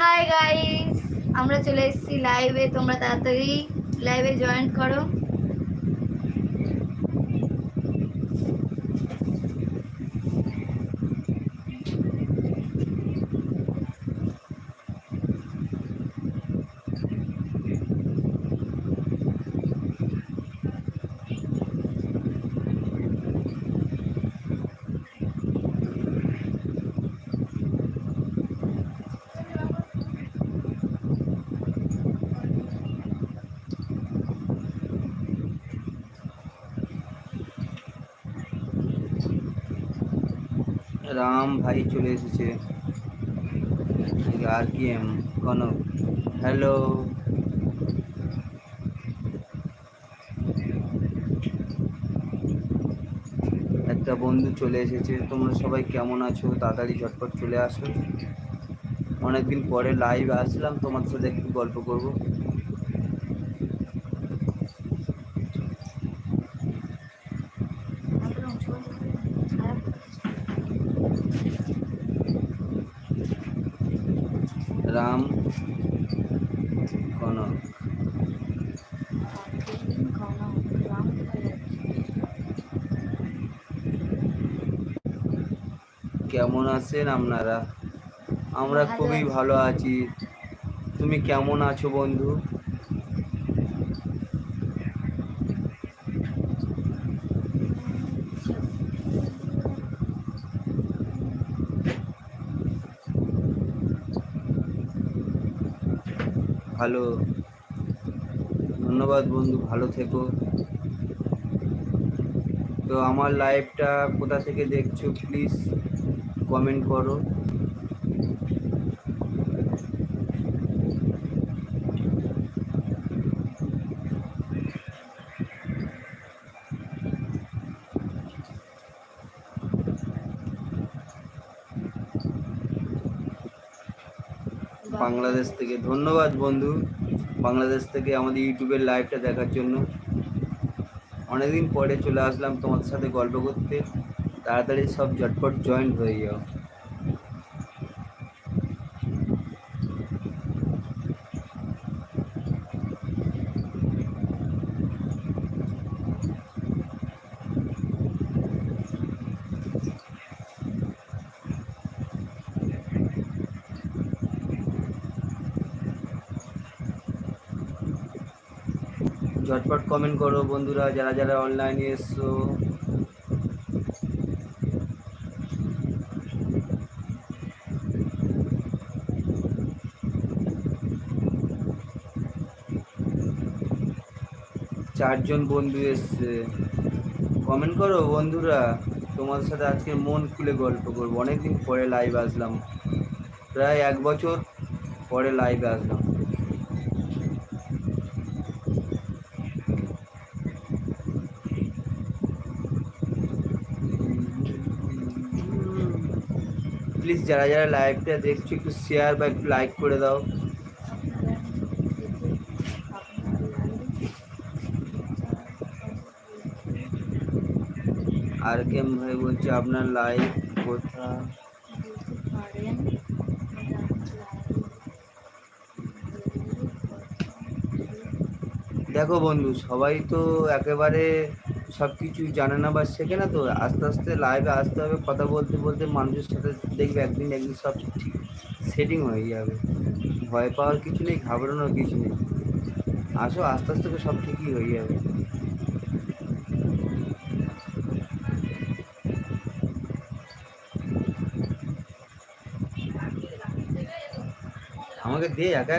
Hi guys আমরা চলে এসেছি লাইভে তোমরা তাড়াতাড়ি লাইভে জয়েন করো। রাম ভাই চলে এসেছে। আর কি এম? কনক হ্যালো একটা বন্ধু চলে এসেছে। তোমরা সবাই কেমন আছো? তাড়াতাড়ি ঝটপট চলে আসো। অনেকদিন পরে লাইভ আসলাম। তোমার সাথে একটু গল্প করব। রাম কনক। কেমন আছেন আপনারা? আমরা খুবই ভালো আছি। তুমি কেমন আছো বন্ধু? ভালো। ধন্যবাদ বন্ধু ভালো থেকো। তো আমার লাইভটা কোথা থেকে দেখছ প্লিজ কমেন্ট করো। বাংলাদেশ থেকে। ধন্যবাদ বন্ধু, বাংলাদেশ থেকে আমাদের ইউটিউবের লাইভটা দেখার জন্য। অনেকদিন পরে চলে আসলাম তোমাদের সাথে গল্প করতে। তাড়াতাড়ি সব ঝটপট জয়েন হয়ে যাও। ঝটপট কমেন্ট করো বন্ধুরা, যারা যারা অনলাইনে এসছো। চারজন বন্ধু এসছে। কমেন্ট করো বন্ধুরা, তোমাদের সাথে আজকে মন খুলে গল্প করব। অনেকদিন পরে লাইভ আসলাম। প্রায় এক বছর পরে লাইভে আসলাম। প্লিজ যারা যারা লাইভটা দেখছ, একটু শেয়ার বা একটু লাইক করে দাও। আর কেম ভাই বলছে, আপনার লাইভ কোথা? দেখো বন্ধু, সবাই তো একেবারে সব কিছুই জানে না বা শেখে না তো, আস্তে আস্তে লাইভে আসতে হবে, কথা বলতে বলতে মানুষের সাথে দেখবে একদিন একদিন সব ঠিক সেটিং হয়ে যাবে। ভয় পাওয়ার কিছু নেই, ঘাবড়ানোর কিছু নেই। আসো, আস্তে আস্তে সব ঠিকই হয়ে যাবে। আমাকে দে, একা